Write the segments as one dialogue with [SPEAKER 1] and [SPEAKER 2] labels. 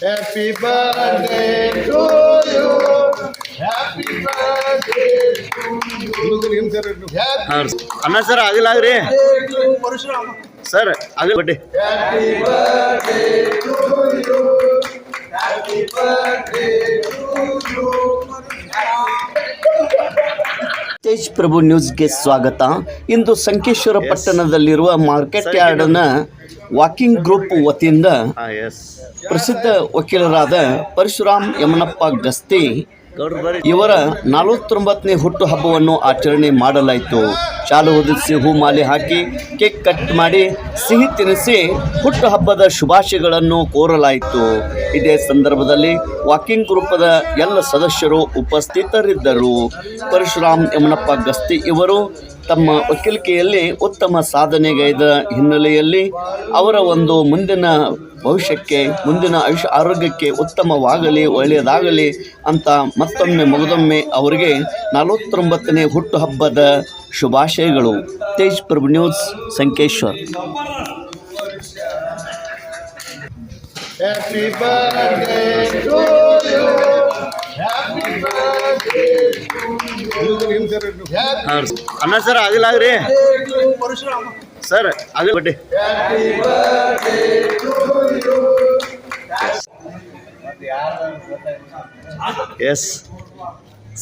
[SPEAKER 1] Happy birthday to you. Happy birthday to you. Happy
[SPEAKER 2] ಅಣ್ಣ sir ಆಗಿಲ್ಲಾಗ್ರಿ sir ಆಗಿಲ್ಲ ಬಡ್ಡಿ
[SPEAKER 1] Happy birthday to you. Happy birthday to you.
[SPEAKER 2] Tej Prabhu ನ್ಯೂಸ್ಗೆ ಸ್ವಾಗತ. ಇಂದು ಸಂಕೇಶ್ವರ ಪಟ್ಟಣದಲ್ಲಿರುವ ಮಾರ್ಕೆಟ್ ಯಾರ್ಡ್ನ ವಾಕಿಂಗ್ ಗ್ರೂಪ್ ವತಿಯಿಂದ ಪ್ರಸಿದ್ಧ ವಕೀಲರಾದ ಪರಶುರಾಮ್ ಯಮನಪ್ಪ ಗಸ್ತಿ ಇವರ ನಲವತ್ತೊಂಬತ್ತನೇ ಹುಟ್ಟು ಹಬ್ಬವನ್ನು ಆಚರಣೆ ಮಾಡಲಾಯಿತು. ಶಾಲು ಹೊದಿಸಿ ಹೂಮಾಲೆ ಹಾಕಿ ಕೇಕ್ ಕಟ್ ಮಾಡಿ ಸಿಹಿ ತಿನ್ನಿಸಿ ಹುಟ್ಟು ಹಬ್ಬದ ಶುಭಾಶಯಗಳನ್ನು ಕೋರಲಾಯಿತು. ಇದೇ ಸಂದರ್ಭದಲ್ಲಿ ವಾಕಿಂಗ್ ಗ್ರೂಪದ ಎಲ್ಲ ಸದಸ್ಯರು ಉಪಸ್ಥಿತರಿದ್ದರು. ಪರಶುರಾಮ್ ಯಮನಪ್ಪ ಗಸ್ತಿ ಇವರು ತಮ್ಮ ವಕೀಲಿಕೆಯಲ್ಲಿ ಉತ್ತಮ ಸಾಧನೆಗೈದ ಹಿನ್ನೆಲೆಯಲ್ಲಿ ಅವರ ಒಂದು ಮುಂದಿನ ಭವಿಷ್ಯಕ್ಕೆ ಮುಂದಿನ ಆಯುಷ್ಯ ಆರೋಗ್ಯಕ್ಕೆ ಉತ್ತಮವಾಗಲಿ ಒಳ್ಳೆಯದಾಗಲಿ ಅಂತ ಮತ್ತೊಮ್ಮೆ ಮಗದೊಮ್ಮೆ ಅವರಿಗೆ ನಲವತ್ತೊಂಬತ್ತನೇ ಹುಟ್ಟುಹಬ್ಬದ ಶುಭಾಶಯಗಳು Tej Prabhu news Sankeshwar
[SPEAKER 1] Happy birthday to you. Happy birthday to you. Happy
[SPEAKER 2] ಅಣ್ಣ ಸರ್ ಆಗಿಲ್ಲ
[SPEAKER 1] ರೀ birthday ಅದೇ ಬಡ್ಡಿ.
[SPEAKER 2] ಎಸ್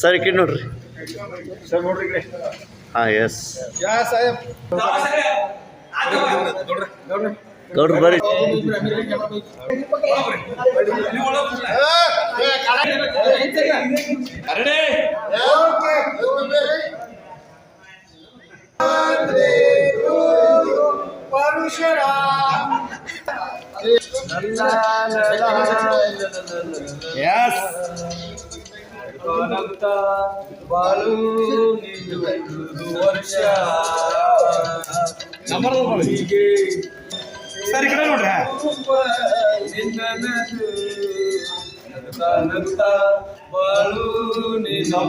[SPEAKER 2] ಸರ್ ಇಕ್ಕಿ ನೋಡ್ರಿ. ಹಾಂ ಎಸ್ ಗೌಡ್ರು ಬರ್ರಿ.
[SPEAKER 1] ಎಸ್
[SPEAKER 3] ಬಾಳು ವರ್ಷ ಹೀಗೆ
[SPEAKER 1] ಸರಿ ಕಡೆ ನೋಡ್ರಿ
[SPEAKER 3] ನಿನ್ನನದು ನಗುತ್ತಾ ನಗುತ್ತಾ ಬಾಳು ನೀನು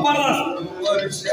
[SPEAKER 3] ವರ್ಷ